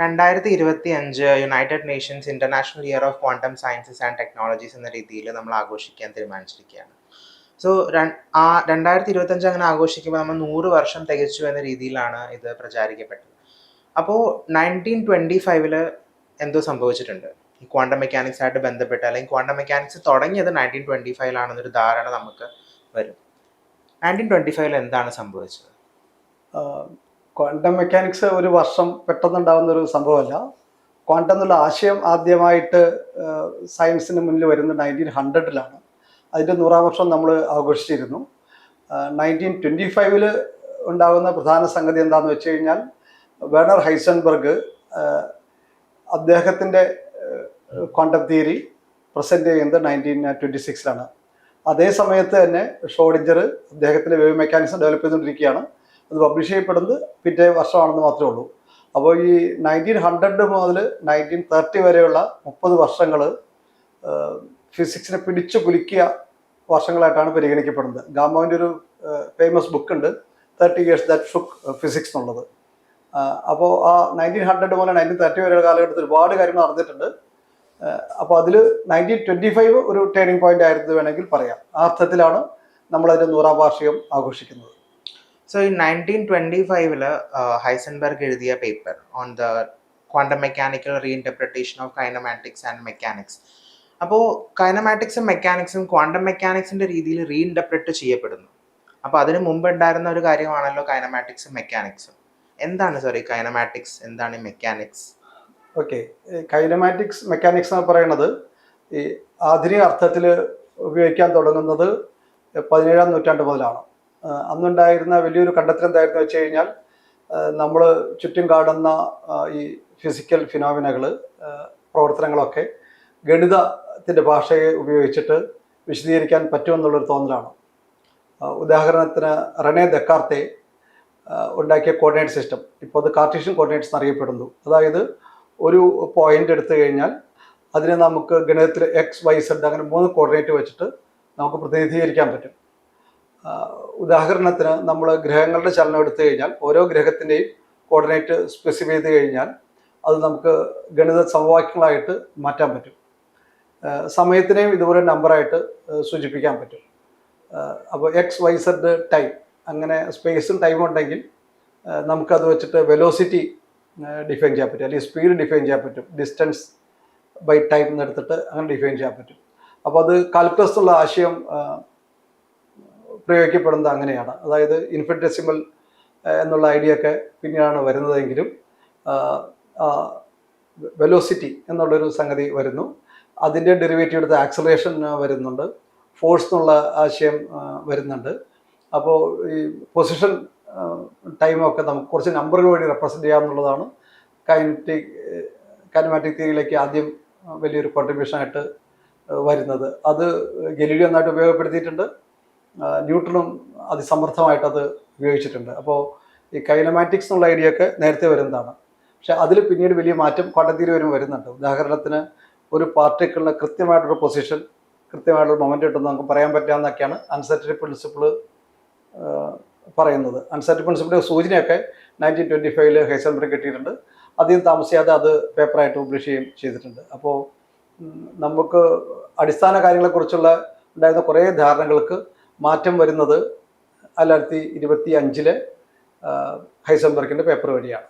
രണ്ടായിരത്തി ഇരുപത്തി അഞ്ച് United Nations International Year of Quantum Sciences and Technologies എന്ന രീതിയിൽ നമ്മൾ ആഘോഷിക്കാൻ തീരുമാനിച്ചിരിക്കുകയാണ്. സോ ആ രണ്ടായിരത്തി ഇരുപത്തി അഞ്ച് അങ്ങനെ ആഘോഷിക്കുമ്പോൾ നമ്മൾ നൂറ് വർഷം തികച്ചു എന്ന രീതിയിലാണ് ഇത് പ്രചാരിക്കപ്പെട്ടത്. അപ്പോൾ നയന്റീൻ ട്വന്റി ഫൈവിൽ എന്തോ സംഭവിച്ചിട്ടുണ്ട്. ഈ ക്വാണ്ടം മെക്കാനിക്സ് ആയിട്ട് ബന്ധപ്പെട്ട് അല്ലെങ്കിൽ ക്വാണ്ടം മെക്കാനിക്സ് തുടങ്ങിയത് നയന്റീൻ ട്വന്റി ഫൈവിലാണെന്നൊരു ധാരണ നമുക്ക് വരും. നയന്റീൻ ട്വന്റി ഫൈവിൽ എന്താണ് സംഭവിച്ചത്? ക്വാണ്ടം മെക്കാനിക്സ് ഒരു വർഷം പെട്ടെന്നുണ്ടാകുന്ന ഒരു സംഭവമല്ല. ക്വാണ്ടം എന്നുള്ള ആശയം ആദ്യമായിട്ട് സയൻസിന് മുന്നിൽ വരുന്നത് നയന്റീൻ ഹൺഡ്രഡിലാണ് അതിന്റെ നൂറാം വർഷം നമ്മൾ ആഘോഷിച്ചിരുന്നു. നയന്റീൻ ട്വന്റി ഫൈവിൽ ഉണ്ടാകുന്ന പ്രധാന സംഗതി എന്താണെന്ന് വെച്ച് കഴിഞ്ഞാൽ വേണർ ഹൈസൻബർഗ് അദ്ദേഹത്തിന്റെ ക്വാണ്ടം തിയറി പ്രസന്റ് ചെയ്യുന്നത് നയന്റീൻ ട്വന്റി സിക്സിലാണ് അതേ സമയത്ത് തന്നെ ഷോഡിഞ്ചർ അദ്ദേഹത്തിന്റെ വേവ് മെക്കാനിസം ഡെവലപ്പ് ചെയ്തുകൊണ്ടിരിക്കുകയാണ്. അത് പബ്ലിഷ് ചെയ്യപ്പെടുന്നത് പിറ്റേ വർഷമാണെന്ന് മാത്രമേ ഉള്ളൂ. അപ്പോൾ ഈ നയന്റീൻ ഹൺഡ്രഡ് മുതൽ നയന്റീൻ തേർട്ടി വരെയുള്ള മുപ്പത് വർഷങ്ങൾ ഫിസിക്സിനെ പിടിച്ചു കുലുക്കിയ വർഷങ്ങളായിട്ടാണ് പരിഗണിക്കപ്പെടുന്നത്. ഗാമോവിന്റെ ഒരു ഫേമസ് ബുക്ക് ഉണ്ട് thirty years that shook physics എന്നുള്ളത്. അപ്പോൾ ആ നയന്റീൻ ഹൺഡ്രഡ് മുതൽ നയന്റീൻ തേർട്ടി വരെയുള്ള കാലഘട്ടത്തിൽ ഒരുപാട് കാര്യങ്ങൾ നടന്നിട്ടുണ്ട് അപ്പോൾ അതിൽ നയന്റീൻ ട്വന്റി ഫൈവ് ഒരു ടേണിംഗ് പോയിന്റ് ആയിരുന്നു വേണമെങ്കിൽ പറയാം. ആ അർത്ഥത്തിലാണ് നമ്മളതിന്റെ നൂറാം വാർഷികം ആഘോഷിക്കുന്നത്. സോ ഈ നയന്റീൻ ട്വന്റി ഫൈവിൽ ഹൈസൻബർഗ് എഴുതിയ paper on the quantum mechanical reinterpretation of kinematics and mechanics അപ്പോൾ കൈനമാറ്റിക്സും മെക്കാനിക്സും ക്വാണ്ടം മെക്കാനിക്സിന്റെ രീതിയിൽ റീഇന്റർപ്രറ്റ് ചെയ്യപ്പെടുന്നു. അപ്പോൾ അതിന് മുമ്പ് ഉണ്ടായിരുന്ന ഒരു കാര്യമാണല്ലോ കൈനമാറ്റിക്സും മെക്കാനിക്സും എന്താണ് സോറി കൈനമാറ്റിക്സ് എന്താണ് മെക്കാനിക്സ് ഓക്കെ കൈനമാറ്റിക്സ് മെക്കാനിക്സ് എന്ന് പറയുന്നത് ഈ ആധുനിക അർത്ഥത്തിൽ ഉപയോഗിക്കാൻ തുടങ്ങുന്നത് പതിനേഴാം നൂറ്റാണ്ട് മുതലാണ്. അന്നുണ്ടായിരുന്ന വലിയൊരു കണ്ടെത്തൽ എന്തായിരുന്നു വെച്ച് കഴിഞ്ഞാൽ നമ്മൾ ചുറ്റും കാണുന്ന ഈ ഫിസിക്കൽ ഫിനോമിനകൾ പ്രവർത്തനങ്ങളൊക്കെ ഗണിതത്തിന്റെ ഭാഷയെ ഉപയോഗിച്ചിട്ട് വിശദീകരിക്കാൻ പറ്റുമെന്നുള്ളൊരു തോന്നലാണ്. ഉദാഹരണത്തിന് റെനെ ദക്കാർത്തെ ഉണ്ടാക്കിയ കോർഡിനേറ്റ് സിസ്റ്റം ഇപ്പോൾ അത് കാർട്ടീഷ്യൻ കോർഡിനേറ്റ്സ് എന്നറിയപ്പെടുന്നു. അതായത് ഒരു പോയിന്റ് എടുത്തു കഴിഞ്ഞാൽ അതിനെ നമുക്ക് ഗണിതത്തിൽ എക്സ് വൈ സെഡ് അങ്ങനെ മൂന്ന് കോർഡിനേറ്റ് വെച്ചിട്ട് നമുക്ക് പ്രതിനിധീകരിക്കാൻ പറ്റും. ഉദാഹരണത്തിന് നമ്മൾ ഗ്രഹങ്ങളുടെ ചലനം എടുത്തു കഴിഞ്ഞാൽ ഓരോ ഗ്രഹത്തിന്റെയും കോർഡിനേറ്റ് സ്പെസിഫൈ ചെയ്ത് കഴിഞ്ഞാൽ അത് നമുക്ക് ഗണിത സമവാക്യങ്ങളായിട്ട് മാറ്റാൻ പറ്റും. സമയത്തിനെയും ഇതുപോലെ നമ്പറായിട്ട് സൂചിപ്പിക്കാൻ പറ്റും. അപ്പോൾ എക്സ് വൈ സെഡ് ടൈം അങ്ങനെ സ്പേസും ടൈമും ഉണ്ടെങ്കിൽ നമുക്കത് വെച്ചിട്ട് വെലോസിറ്റി ഡിഫൈൻ ചെയ്യാൻ പറ്റും. അല്ലെങ്കിൽ സ്പീഡ് ഡിഫൈൻ ചെയ്യാൻ പറ്റും. ഡിസ്റ്റൻസ് ബൈ ടൈം എന്നെടുത്തിട്ട് അങ്ങനെ ഡിഫൈൻ ചെയ്യാൻ പറ്റും. അപ്പോൾ അത് കാൽക്കുലസ് എന്നുള്ള ആശയം പ്രയോഗിക്കപ്പെടുന്നത് അങ്ങനെയാണ്. അതായത് ഇൻഫിനിറ്റസിമൽ എന്നുള്ള ഐഡിയ ഒക്കെ പിന്നീടാണ് വരുന്നതെങ്കിലും വെലോസിറ്റി എന്നുള്ളൊരു സംഗതി വരുന്നു. അതിന്റെ ഡെറിവേറ്റീവ് എടുത്ത് ആക്സലേഷൻ വരുന്നുണ്ട്. ഫോഴ്സ് എന്നുള്ള ആശയം വരുന്നുണ്ട്. അപ്പോൾ ഈ പൊസിഷൻ ടൈമൊക്കെ നമുക്ക് കുറച്ച് നമ്പറുകൾ വഴി റെപ്രസെന്റ് ചെയ്യാമെന്നുള്ളതാണ് കൈനറ്റിക് കൈനമാറ്റിക് തിയറിയിലേക്ക് ആദ്യം വലിയൊരു കോൺട്രിബ്യൂഷനായിട്ട് വരുന്നത്. അത് ഗലീലിയോ നന്നായിട്ട് ഉപയോഗപ്പെടുത്തിയിട്ടുണ്ട്. ന്യൂട്ടണും അതിസമർത്ഥമായിട്ടത് അത് ഉപയോഗിച്ചിട്ടുണ്ട്. അപ്പോൾ ഈ കൈനമാറ്റിക്സ് എന്നുള്ള ഐഡിയ ഒക്കെ നേരത്തെ വരുന്നതാണ്. പക്ഷെ അതിൽ പിന്നീട് വലിയ മാറ്റം ക്വാണ്ടം തിയറി വരും വരുന്നുണ്ട്. ഉദാഹരണത്തിന് ഒരു പാർട്ടിക്കിളിന് കൃത്യമായിട്ടൊരു പൊസിഷൻ കൃത്യമായിട്ടൊരു മൊമെന്റ് കിട്ടുന്ന നമുക്ക് പറയാൻ പറ്റാമെന്നൊക്കെയാണ് അൺസെറ്റഡ് പ്രിൻസിപ്പിൾ പറയുന്നത്. അൺസെറ്റഡ് പ്രിൻസിപ്പിളിന്റെ സൂചനയൊക്കെ നയന്റീൻ ട്വന്റി ഫൈവിൽ ഹൈസൻബർഗ് കിട്ടിയിട്ടുണ്ട്. അധികം താമസിയാതെ അത് പേപ്പറായിട്ട് പബ്ലിഷ് ചെയ്യുകയും ചെയ്തിട്ടുണ്ട്. അപ്പോൾ നമുക്ക് അടിസ്ഥാന കാര്യങ്ങളെക്കുറിച്ചുള്ള ഉണ്ടായിരുന്ന കുറേ ധാരണകൾക്ക് മാറ്റം വരുന്നത് ആയിരത്തി ഇരുപത്തി അഞ്ചിലെ ഹൈസൻബർഗിന്റെ പേപ്പർ വഴിയാണ്.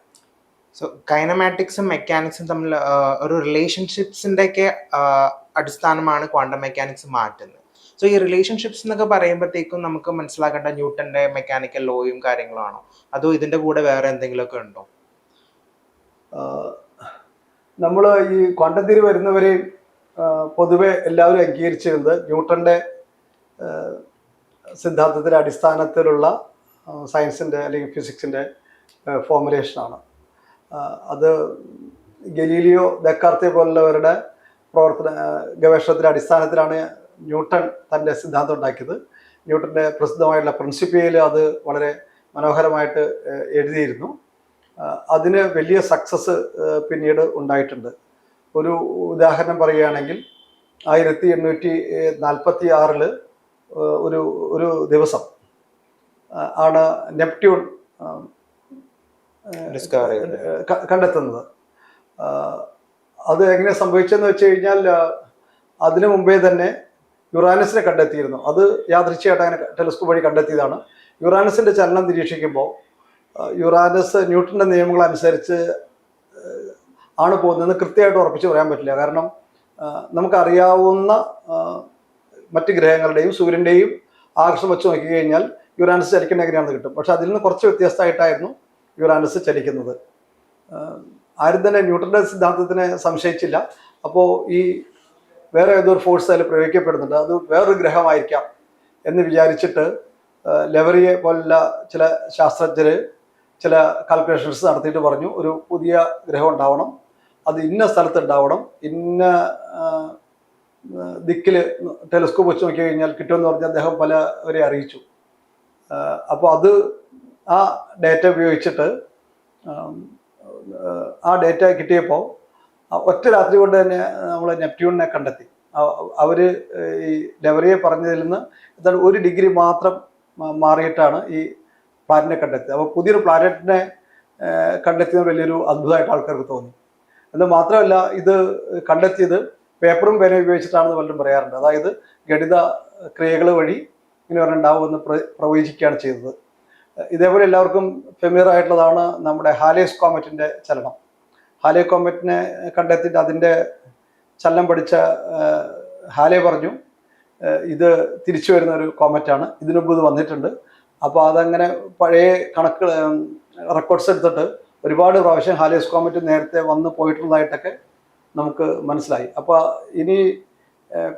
സോ കൈനമാറ്റിക്സും മെക്കാനിക്സും തമ്മിൽ ഒരു റിലേഷൻഷിപ്സിന്റെ ഒക്കെ അടിസ്ഥാനമാണ് ക്വാണ്ടം മെക്കാനിക്സ് മാറ്റുന്നത്. സോ ഈ റിലേഷൻഷിപ്സ് എന്നൊക്കെ പറയുമ്പോഴത്തേക്കും നമുക്ക് മനസ്സിലാക്കേണ്ട ന്യൂട്ടന്റെ മെക്കാനിക്കൽ ലോയും കാര്യങ്ങളാണോ അതോ ഇതിന്റെ കൂടെ വേറെ എന്തെങ്കിലുമൊക്കെ ഉണ്ടോ? നമ്മൾ ഈ ക്വാണ്ടം തിരി വരുന്നവരെയും പൊതുവെ എല്ലാവരും അംഗീകരിച്ചിരുന്നത് ന്യൂട്ടന്റെ സിദ്ധാന്തത്തിന്റെ അടിസ്ഥാനത്തിലുള്ള സയൻസിന്റെ അല്ലെങ്കിൽ ഫിസിക്സിന്റെ ഫോമുലേഷനാണ് അത് ഗലീലിയോ ദക്കാർത്തെ പോലുള്ളവരുടെ പ്രവർത്തന ഗവേഷണത്തിന്റെ അടിസ്ഥാനത്തിലാണ് ന്യൂട്ടൺ തന്റെ സിദ്ധാന്തം ഉണ്ടാക്കിയത്. ന്യൂട്ടന്റെ പ്രസിദ്ധമായിട്ടുള്ള പ്രിൻസിപ്പിയയിൽ അത് വളരെ മനോഹരമായിട്ട് എഴുതിയിരുന്നു. അതിന് വലിയ സക്സസ് പിന്നീട് ഉണ്ടായിട്ടുണ്ട്. ഒരു ഉദാഹരണം പറയുകയാണെങ്കിൽ ആയിരത്തി എണ്ണൂറ്റി നാൽപ്പത്തി ആറിൽ ഒരു ഒരു ദിവസം. ആണ് നെപ്റ്റ്യൂൺ കണ്ടെത്തുന്നത്. അത് എങ്ങനെ സംഭവിച്ചെന്ന് വെച്ച് കഴിഞ്ഞാൽ അതിനു മുമ്പേ തന്നെ യുറാനസിനെ കണ്ടെത്തിയിരുന്നു. അത് യാദൃശ്യമായിട്ട് അങ്ങനെ ടെലിസ്കോപ്പ് വഴി കണ്ടെത്തിയതാണ്. യുറാനസിന്റെ ചലനം നിരീക്ഷിക്കുമ്പോൾ യുറാനസ് ന്യൂട്ടന്റെ നിയമങ്ങൾ അനുസരിച്ച് ആണ് പോകുന്നതെന്ന് കൃത്യമായിട്ട് ഉറപ്പിച്ച് പറയാൻ പറ്റില്ല. കാരണം നമുക്കറിയാവുന്ന മറ്റ് ഗ്രഹങ്ങളുടെയും സൂര്യന്റെയും ആകർഷണം വെച്ച് നോക്കിക്കഴിഞ്ഞാൽ യുറാനസ് ചലിക്കുന്ന എങ്ങനെയാണെന്ന് കിട്ടും. പക്ഷെ അതിൽ നിന്ന് കുറച്ച് വ്യത്യസ്തമായിട്ടായിരുന്നു യുറാനസ് ചലിക്കുന്നത്. ആരും തന്നെ ന്യൂട്ടന്റെ സിദ്ധാന്തത്തിനെ സംശയിച്ചില്ല. അപ്പോൾ ഈ വേറെ ഏതോ ഒരു ഫോഴ്സ് അതിൽ പ്രയോഗിക്കപ്പെടുന്നുണ്ട്. അത് വേറൊരു ഗ്രഹമായിരിക്കാം എന്ന് വിചാരിച്ചിട്ട് ലെവറിയെ പോലുള്ള ചില ശാസ്ത്രജ്ഞർ ചില കാൽക്കുലേഷൻസ് നടത്തിയിട്ട് പറഞ്ഞു ഒരു പുതിയ ഗ്രഹം ഉണ്ടാവണം അത് ഇന്ന സ്ഥലത്ത് ഉണ്ടാവണം ഇന്ന ദിക്കിൽ ടെലിസ്കോപ്പ് വെച്ച് നോക്കി കഴിഞ്ഞാൽ കിട്ടുമെന്ന് പറഞ്ഞ് അദ്ദേഹം പലവരെ അറിയിച്ചു. അപ്പോൾ അത് ആ ഡേറ്റ ഉപയോഗിച്ചിട്ട് ആ ഡേറ്റ കിട്ടിയപ്പോൾ ഒറ്റ രാത്രി കൊണ്ട് തന്നെ നമ്മൾ നെപ്റ്റ്യൂണിനെ കണ്ടെത്തി. അവർ ഈ ഡെവറിയെ പറഞ്ഞതിൽ നിന്ന് എന്താണ് ഒരു ഡിഗ്രി മാത്രം മാറിയിട്ടാണ് ഈ പ്ലാനറ്റിനെ കണ്ടെത്തിയത്. അപ്പോൾ പുതിയൊരു പ്ലാനറ്റിനെ കണ്ടെത്തിയത് വലിയൊരു അത്ഭുതമായിട്ട് ആൾക്കാർക്ക് തോന്നി. എന്ന് മാത്രമല്ല ഇത് കണ്ടെത്തിയത് പേപ്പറും പേനയും ഉപയോഗിച്ചിട്ടാണെന്ന് പലരും പറയാറുണ്ട്. അതായത് ഗണിത ക്രിയകൾ വഴി ഇങ്ങനെ ഒരെണ്ണുണ്ടാവുമെന്ന് പ്ര- പ്രവചിക്കുകയാണ് ചെയ്തത്. ഇതേപോലെ എല്ലാവർക്കും ഫെമിയർ ആയിട്ടുള്ളതാണ് നമ്മുടെ ഹാലേസ് കോമറ്റിന്റെ ചലനം. ഹാലേ കോമറ്റിനെ കണ്ടെത്തിയിട്ട് അതിന്റെ ചലനം പഠിച്ച ഹാലെ പറഞ്ഞു ഇത് തിരിച്ചു വരുന്ന ഒരു കോമറ്റാണ്. ഇതിനു മുമ്പ് ഇത് വന്നിട്ടുണ്ട്. അപ്പോൾ അതങ്ങനെ പഴയ കണക്ക് റെക്കോർഡ്സ് എടുത്തിട്ട് ഒരുപാട് പ്രാവശ്യം ഹാലേസ് കോമറ്റ് നേരത്തെ വന്ന് പോയിട്ടുള്ളതായിട്ടൊക്കെ നമുക്ക് മനസ്സിലായി. അപ്പോൾ ഇനി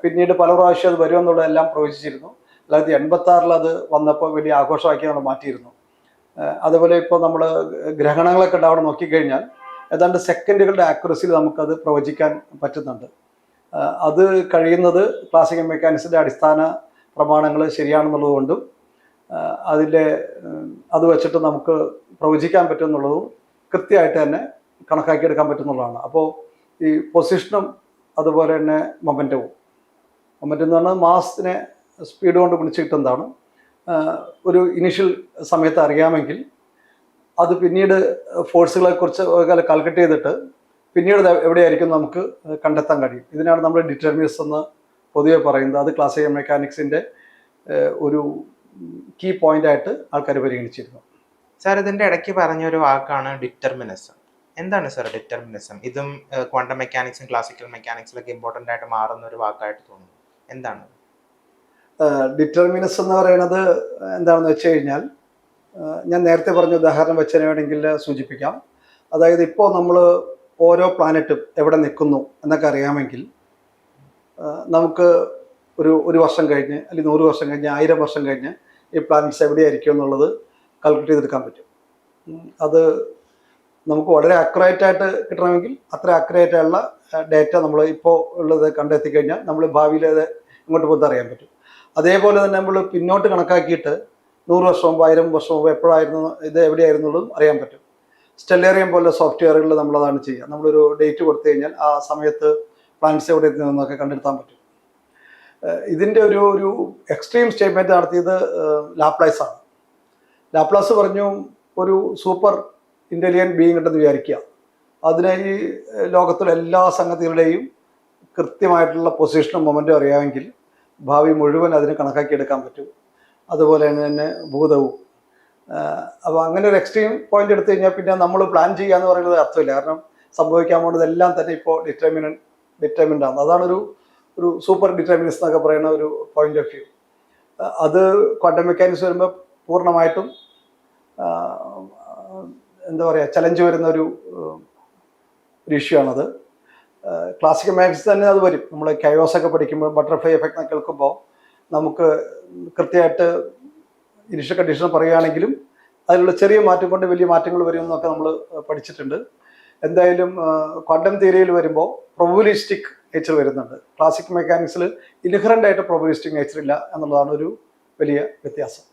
പിന്നീട് പല പ്രാവശ്യം അത് വരുമെന്നുള്ളതെല്ലാം പ്രവചിച്ചിരുന്നു. അല്ലാതെ എൺപത്തി ആറിൽ അത് വന്നപ്പോൾ വലിയ ആഘോഷമാക്കി നമ്മൾ മാറ്റിയിരുന്നു. അതുപോലെ ഇപ്പോൾ നമ്മൾ ഗ്രഹണങ്ങളൊക്കെ അവിടെ നോക്കിക്കഴിഞ്ഞാൽ ഏതാണ്ട് സെക്കൻഡുകളുടെ ആക്യുറസിയിൽ നമുക്കത് പ്രവചിക്കാൻ പറ്റുന്നുണ്ട്. അത് കഴിയുന്നത് ക്ലാസിക്കൽ മെക്കാനിക്സിന്റെ അടിസ്ഥാന പ്രമാണങ്ങൾ ശരിയാണെന്നുള്ളത് കൊണ്ടും അതിന്റെ അത് വെച്ചിട്ട് നമുക്ക് പ്രവചിക്കാൻ പറ്റുമെന്നുള്ളതും കൃത്യമായിട്ട് തന്നെ കണക്കാക്കിയെടുക്കാൻ പറ്റുന്നുള്ളതാണ് അപ്പോൾ ഈ പൊസിഷനും അതുപോലെ തന്നെ മൊമെന്റവും മൊമെന്റം എന്ന് പറഞ്ഞാൽ മാസത്തിനെ സ്പീഡ് കൊണ്ട് പിടിച്ച് കിട്ടുന്നതാണ് ഒരു ഇനിഷ്യൽ സമയത്ത് അറിയാമെങ്കിൽ അത് പിന്നീട് ഫോഴ്സുകളെ കുറിച്ച് കാൽക്കുലേറ്റ് ചെയ്തിട്ട് പിന്നീട് എവിടെയായിരിക്കും നമുക്ക് കണ്ടെത്താൻ കഴിയും. ഇതിനാണ് നമ്മൾ ഡിറ്റർമിനസ് എന്ന് പൊതുവെ പറയുന്നത്. അത് ക്ലാസിക്കൽ മെക്കാനിക്സിന്റെ ഒരു കീ പോയിന്റ് ആയിട്ട് ആൾക്കാർ പരിഗണിച്ചിരുന്നു. സാർ ഇതിന്റെ ഇടയ്ക്ക് പറഞ്ഞൊരു വാക്കാണ് ഡിറ്റർമിനിസം എന്താണ് സാർ ഡിറ്റർമിനിസം ഇതും ക്വാണ്ടം മെക്കാനിക്സും ക്ലാസിക്കൽ മെക്കാനിക്സിലൊക്കെ ഇമ്പോർട്ടന്റ് ആയിട്ട് മാറുന്ന ഒരു വാക്കായിട്ട് തോന്നുന്നു. എന്താണ്? ഡിറ്റർമിനിസം എന്ന് പറയുന്നത് എന്താണെന്ന് വെച്ച് കഴിഞ്ഞാൽ ഞാൻ നേരത്തെ പറഞ്ഞ ഉദാഹരണം വെച്ചതിന് വേണമെങ്കിൽ സൂചിപ്പിക്കാം. അതായത് ഇപ്പോൾ നമ്മൾ ഓരോ പ്ലാനറ്റും എവിടെ നിൽക്കുന്നു എന്നൊക്കെ അറിയാമെങ്കിൽ നമുക്ക് ഒരു ഒരു വർഷം കഴിഞ്ഞ് അല്ലെങ്കിൽ നൂറ് വർഷം കഴിഞ്ഞ് ആയിരം വർഷം കഴിഞ്ഞ് ഈ പ്ലാനറ്റ്സ് എവിടെയായിരിക്കും എന്നുള്ളത് കാൽക്കുലേറ്റ് ചെയ്തെടുക്കാൻ പറ്റും. അത് നമുക്ക് വളരെ അക്യുറേറ്റ് ആയിട്ട് കിട്ടണമെങ്കിൽ അത്ര അക്യുറേറ്റ് ആയുള്ള ഡേറ്റ നമ്മൾ ഇപ്പോൾ ഉള്ളത് കണ്ടെത്തി കഴിഞ്ഞാൽ നമ്മൾ ഭാവിയിൽ അത് ഇങ്ങോട്ട് പോകുന്നത് അറിയാൻ പറ്റും. അതേപോലെ തന്നെ നമ്മൾ പിന്നോട്ട് കണക്കാക്കിയിട്ട് നൂറ് വർഷം മുമ്പ് ആയിരം വർഷം മുമ്പ് എപ്പോഴായിരുന്നു ഇത് എവിടെയായിരുന്നു എവിടെയായിരുന്നുള്ളതും അറിയാൻ പറ്റും. സ്റ്റെല്ലേറിയം പോലുള്ള സോഫ്റ്റ്വെയറുകളിൽ നമ്മളതാണ് ചെയ്യുക. നമ്മളൊരു ഡേറ്റ് കൊടുത്തു കഴിഞ്ഞാൽ ആ സമയത്ത് പ്ലാന്റ്സ് എവിടെ എത്തുന്നതെന്നൊക്കെ കണ്ടെടുത്താൻ പറ്റും. ഇതിന്റെ ഒരു ഒരു എക്സ്ട്രീം സ്റ്റേറ്റ്മെന്റ് നടത്തിയത് ലാപ്ലേസ് ആണ്. ലാപ്ലാസ് പറഞ്ഞു ഒരു സൂപ്പർ ഇന്റലിജന്റ് ബീങ് ഉണ്ടെന്ന് വിചാരിക്കുക. അതിനെ ഈ ലോകത്തുള്ള എല്ലാ സംഗതികളുടെയും കൃത്യമായിട്ടുള്ള പൊസിഷനും മൊമെന്റും അറിയാമെങ്കിൽ ഭാവി മുഴുവൻ അതിന് കണക്കാക്കിയെടുക്കാൻ പറ്റും. അതുപോലെ തന്നെ ഭൂതവും. അപ്പോൾ അങ്ങനെ ഒരു എക്സ്ട്രീം പോയിന്റ് എടുത്തു കഴിഞ്ഞാൽ പിന്നെ നമ്മൾ പ്ലാൻ ചെയ്യുക എന്ന് പറയുന്നത് അർത്ഥമില്ല. കാരണം സംഭവിക്കാൻ പോകുന്നതെല്ലാം തന്നെ ഇപ്പോൾ ഡിറ്റർമിന ഡിറ്റർമിൻഡ് ആണ്. അതാണൊരു ഒരു സൂപ്പർ ഡിറ്റർമിനിസ് എന്നൊക്കെ പറയുന്ന ഒരു പോയിന്റ് ഓഫ് വ്യൂ അത് ക്വാണ്ടം മെക്കാനിക്സ് വരുമ്പോൾ പൂർണമായിട്ടും എന്താ പറയുക ചലഞ്ച് വരുന്ന ഒരു ഒരു ഇഷ്യൂ ആണത്. ക്ലാസിക്കൽ മാത്സ് തന്നെ അത് വരും. നമ്മൾ കയോസ് ഒക്കെ പഠിക്കുമ്പോൾ ബട്ടർഫ്ലൈ എഫക്റ്റ് എന്നൊക്കെ കേൾക്കുമ്പോൾ നമുക്ക് കൃത്യമായിട്ട് ഇനിഷ്യൽ കണ്ടീഷൻ പറയുകയാണെങ്കിലും അതിലുള്ള ചെറിയ മാറ്റം കൊണ്ട് വലിയ മാറ്റങ്ങൾ വരും എന്നൊക്കെ നമ്മൾ പഠിച്ചിട്ടുണ്ട്. എന്തായാലും ക്വാണ്ടം തിയറിയിൽ വരുമ്പോൾ പ്രൊബുലിസ്റ്റിക് നേച്ചർ വരുന്നുണ്ട്. ക്ലാസിക് മെക്കാനിക്സിൽ ഇൻഹറന്റ് ആയിട്ട് പ്രൊബുലിസ്റ്റിക് നേച്ചർ ഇല്ല എന്നുള്ളതാണ് ഒരു വലിയ വ്യത്യാസം.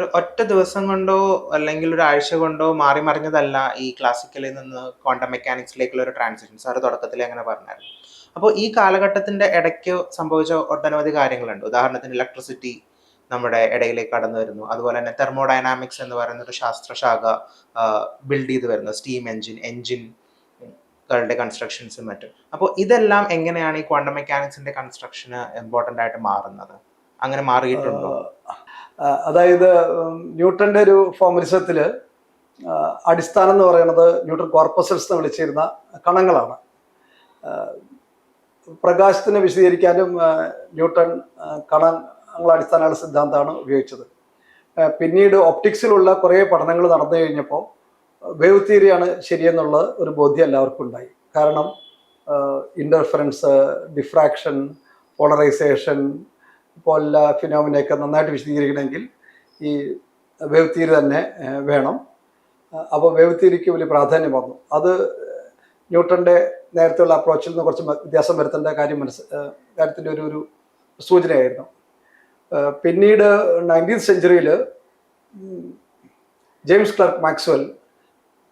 ഒറ്റ ദിവസം കൊണ്ടോ അല്ലെങ്കിൽ ഒരു ആഴ്ച കൊണ്ടോ മാറി മറിഞ്ഞതല്ല ഈ ക്ലാസിക്കലിൽ നിന്ന് ക്വാണ്ടം മെക്കാനിക്സിലേക്കുള്ള ഒരു ട്രാൻസിഷൻ സാർ തുടക്കത്തിൽ അങ്ങനെ പറഞ്ഞായിരുന്നു. അപ്പോൾ ഈ കാലഘട്ടത്തിന്റെ ഇടയ്ക്ക് സംഭവിച്ച ഒട്ടനവധി കാര്യങ്ങളുണ്ട്. ഉദാഹരണത്തിന് ഇലക്ട്രിസിറ്റി നമ്മുടെ ഇടയിലേക്ക് കടന്നു വരുന്നു. അതുപോലെ തന്നെ തെർമോഡൈനാമിക്സ് എന്ന് പറയുന്ന ഒരു ശാസ്ത്രശാഖ ബിൽഡ് ചെയ്ത് വരുന്നു. സ്റ്റീം എഞ്ചിൻ എഞ്ചിൻ കളുടെ കൺസ്ട്രക്ഷൻസും മറ്റും. അപ്പോൾ ഇതെല്ലാം എങ്ങനെയാണ് ഈ ക്വാണ്ടം മെക്കാനിക്സിന്റെ കൺസ്ട്രക്ഷന് ഇമ്പോർട്ടന്റ് ആയിട്ട് മാറുന്നത്? അങ്ങനെ മാറിയിട്ടുണ്ടോ? അതായത് ന്യൂട്ടന്റെ ഒരു ഫോമലിസത്തിൽ അടിസ്ഥാനം എന്ന് പറയുന്നത് ന്യൂട്ടൺ കോർപ്പസൽസ് എന്ന് വിളിച്ചിരുന്ന കണങ്ങളാണ്. പ്രകാശത്തിന് വിശദീകരിക്കാനും ന്യൂട്ടൺ കണങ്ങൾ അടിസ്ഥാനമുള്ള സിദ്ധാന്തമാണ് ഉപയോഗിച്ചത്. പിന്നീട് ഒപ്റ്റിക്സിലുള്ള കുറേ പഠനങ്ങൾ നടന്നു കഴിഞ്ഞപ്പോൾ വേവ് തിയറിയാണ് ശരിയെന്നുള്ള ഒരു ബോധ്യം എല്ലാവർക്കും ഉണ്ടായി. കാരണം ഇന്റർഫറൻസ് ഡിഫ്രാക്ഷൻ പോളറൈസേഷൻ പോലുള്ള ഫിനോമിനയൊക്കെ നന്നായിട്ട് വിശദീകരിക്കണമെങ്കിൽ ഈ വേവ് തിയറി തന്നെ വേണം. അപ്പോൾ വേവ് തിയറിക്ക് വലിയ പ്രാധാന്യം വന്നു. അത് ന്യൂട്ടന്റെ നേരത്തെയുള്ള അപ്രോച്ചിൽ നിന്ന് കുറച്ച് വ്യത്യാസം വരുത്തേണ്ട കാര്യം മനസ്സ് കാര്യത്തിന്റെ ഒരു ഒരു സൂചനയായിരുന്നു. പിന്നീട് നയന്റീൻത് സെഞ്ചുറിയിൽ ജെയിംസ് ക്ലർക്ക് മാക്സ്വൽ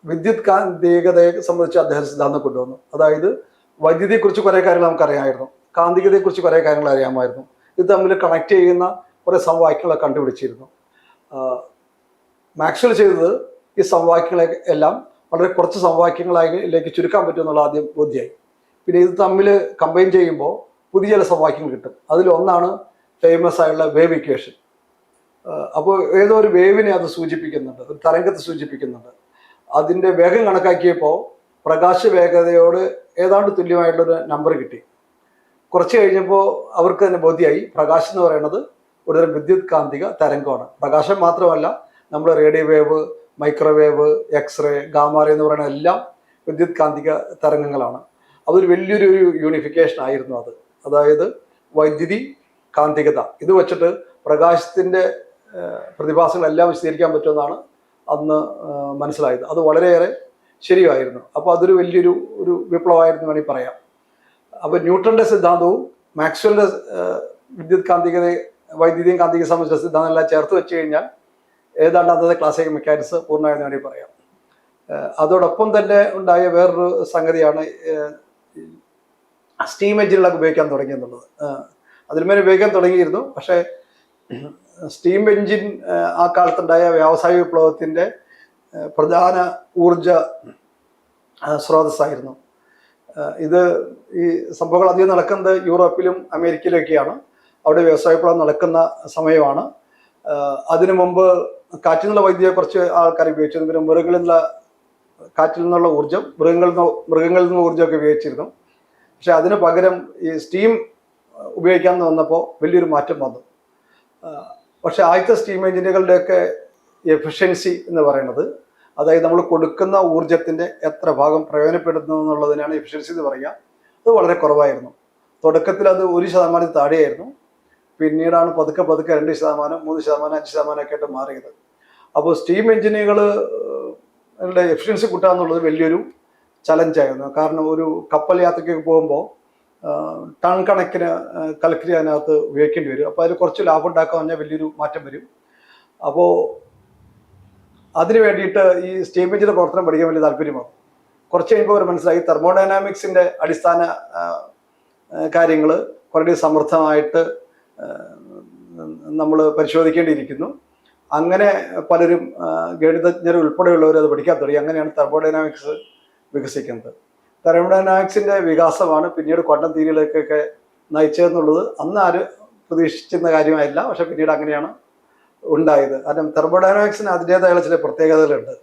വിദ്യുത് കാന്തികതയെ സംബന്ധിച്ച് അദ്ദേഹം സിദ്ധാന്തം കൊണ്ടുവന്നു. അതായത് വൈദ്യുതിയെക്കുറിച്ച് കുറേ കാര്യങ്ങൾ നമുക്കറിയാമായിരുന്നു. കാന്തികതയെക്കുറിച്ച് കുറേ കാര്യങ്ങൾ അറിയാമായിരുന്നു. ഇത് തമ്മിൽ കണക്ട് ചെയ്യുന്ന കുറേ സമവാക്യങ്ങളൊക്കെ കണ്ടുപിടിച്ചിരുന്നു. മാക്സ്വൽ ചെയ്തത് ഈ സമവാക്യങ്ങളെ എല്ലാം വളരെ കുറച്ച് സമവാക്യങ്ങളിലേക്ക് ചുരുക്കാൻ പറ്റുമെന്നുള്ള ആദ്യം ബോധ്യമായി പിന്നെ ഇത് തമ്മിൽ കമ്പൈൻ ചെയ്യുമ്പോൾ പുതിയ ചില സമവാക്യങ്ങൾ കിട്ടും. അതിലൊന്നാണ് ഫേമസ് ആയുള്ള വേവ് ഇക്വേഷൻ അപ്പോൾ ഏതോ ഒരു വേവിനെ അത് സൂചിപ്പിക്കുന്നുണ്ട് ഒരു തരംഗത്തെ സൂചിപ്പിക്കുന്നുണ്ട്. അതിന്റെ വേഗം കണക്കാക്കിയപ്പോൾ പ്രകാശ വേഗതയോട് ഏതാണ്ട് തുല്യമായിട്ടുള്ളൊരു നമ്പർ കിട്ടി. കുറച്ച് കഴിഞ്ഞപ്പോൾ അവർക്ക് തന്നെ ബോധ്യമായി പ്രകാശം എന്ന് പറയുന്നത് ഒരുതരം വിദ്യുത് കാന്തിക തരംഗമാണ്. പ്രകാശം മാത്രമല്ല നമ്മൾ radio wave microwave X-ray gamma ray എന്ന് പറയുന്ന എല്ലാം വിദ്യുത് കാന്തിക തരംഗങ്ങളാണ്. അതൊരു വലിയൊരു യൂണിഫിക്കേഷൻ ആയിരുന്നു അത്. അതായത് വൈദ്യുതി കാന്തികത. ഇത് വെച്ചിട്ട് പ്രകാശത്തിന്റെ പ്രതിഭാസങ്ങളെല്ലാം വിശദീകരിക്കാൻ പറ്റുമെന്നാണ് അന്ന് മനസ്സിലായത്. അത് വളരെയേറെ ശരിയായിരുന്നു. അപ്പോൾ അതൊരു വലിയൊരു ഒരു വിപ്ലവമായിരുന്നു വേണമെങ്കിൽ പറയാം. അപ്പോൾ ന്യൂട്ടന്റെ സിദ്ധാന്തവും മാക്സ്വലിന്റെ വിദ്യുത് കാന്തികത വൈദ്യുതിയും കാന്തിക സംബന്ധിച്ച സിദ്ധാന്തം എല്ലാം ചേർത്ത് വെച്ച് കഴിഞ്ഞാൽ ഏതാണ്ട് അന്നത്തെ ക്ലാസിക് മെക്കാനിക്സ് പൂർണമായെന്ന് വേണമെങ്കിൽ പറയാം. അതോടൊപ്പം തന്നെ ഉണ്ടായ വേറൊരു സംഗതിയാണ് സ്റ്റീം എഞ്ചിനുകളൊക്കെ ഉപയോഗിക്കാൻ തുടങ്ങിയെന്നുള്ളത് അതിന്മേൽ ഉപയോഗിക്കാൻ തുടങ്ങിയിരുന്നു. പക്ഷേ സ്റ്റീം എഞ്ചിൻ ആ കാലത്തുണ്ടായ വ്യാവസായിക വിപ്ലവത്തിന്റെ പ്രധാന ഊർജ സ്രോതസ്സായിരുന്നു. ഇത് ഈ സംഭവങ്ങൾ അധികം നടക്കുന്നത് യൂറോപ്പിലും അമേരിക്കയിലൊക്കെയാണ്. അവിടെ വ്യവസായ വിപ്ലവം നടക്കുന്ന സമയമാണ്. അതിനു മുമ്പ് കാറ്റിൽ നിന്നുള്ള വൈദ്യുതിയെ കുറച്ച് ആൾക്കാർ ഉപയോഗിച്ചിരുന്നു. പിന്നെ മൃഗങ്ങളിൽ നിന്നുള്ള കാറ്റിൽ നിന്നുള്ള ഊർജം മൃഗങ്ങളിൽ നിന്ന് മൃഗങ്ങളിൽ നിന്നുള്ള ഊർജമൊക്കെ ഉപയോഗിച്ചിരുന്നു. പക്ഷെ അതിന് പകരം ഈ സ്റ്റീം ഉപയോഗിക്കാൻ വന്നപ്പോൾ വലിയൊരു മാറ്റം വന്നു. പക്ഷെ ആദ്യത്തെ സ്റ്റീം എഞ്ചിനുകളുടെയൊക്കെ എഫിഷ്യൻസി എന്ന് പറയുന്നത് അതായത് നമ്മൾ കൊടുക്കുന്ന ഊർജത്തിന്റെ എത്ര ഭാഗം പ്രയോജനപ്പെടുന്നു എന്നുള്ളതിനാണ് എഫിഷ്യൻസി എന്ന് പറയുക. അത് വളരെ കുറവായിരുന്നു. തുടക്കത്തിൽ അത് ഒരു ശതമാനത്തിൽ താഴെയായിരുന്നു. പിന്നീടാണ് പതുക്കെ പതുക്കെ രണ്ട് ശതമാനം മൂന്ന് ശതമാനം അഞ്ച് ശതമാനമൊക്കെ ആയിട്ട് മാറിയത്. അപ്പോൾ സ്റ്റീം എഞ്ചിനുകൾ എഫിഷ്യൻസി കൂട്ടുക എന്നുള്ളത് വലിയൊരു ചലഞ്ചായിരുന്നു. കാരണം ഒരു കപ്പൽ യാത്രയ്ക്ക് പോകുമ്പോൾ ടൺ കണക്കിന് ആ, കൽക്കരി അതിനകത്ത് ഉപയോഗിക്കേണ്ടി വരും. അപ്പോൾ അതിൽ കുറച്ച് ലാഭം ഉണ്ടാക്കാൻ പറഞ്ഞാൽ വലിയൊരു മാറ്റം വരും. അപ്പോൾ അതിന് വേണ്ടിയിട്ട് ഈ സ്റ്റീം എഞ്ചിന്റെ പ്രവർത്തനം പഠിക്കാൻ വലിയ താല്പര്യമാണ് കുറച്ച് കഴിയുമ്പോൾ അവർ മനസ്സിലായി. തെർമോഡൈനാമിക്സിന്റെ അടിസ്ഥാന കാര്യങ്ങൾ കുറേ സമൃദ്ധമായിട്ട് നമ്മൾ പരിശോധിക്കേണ്ടിയിരിക്കുന്നു. അങ്ങനെ പലരും ഗണിതജ്ഞർ ഉൾപ്പെടെയുള്ളവർ അത് പഠിക്കാൻ തുടങ്ങി. അങ്ങനെയാണ് തെർമോഡൈനാമിക്സ് വികസിക്കുന്നത്. തെർമോഡൈനാമിക്സിന്റെ വികാസമാണ് പിന്നീട് ക്വാണ്ടം തിയറിയിലേക്കൊക്കെ നയിച്ചതെന്നുള്ളത് അന്ന് ആര് പ്രതീക്ഷിച്ചിരുന്ന കാര്യമായില്ല. പക്ഷെ പിന്നീട് അങ്ങനെയാണ് ഉണ്ടായത്. കാരണം തെർമോഡൈനാമിക്സിന് അതിന്റെതായുള്ള ചില പ്രത്യേകതകളുണ്ട്.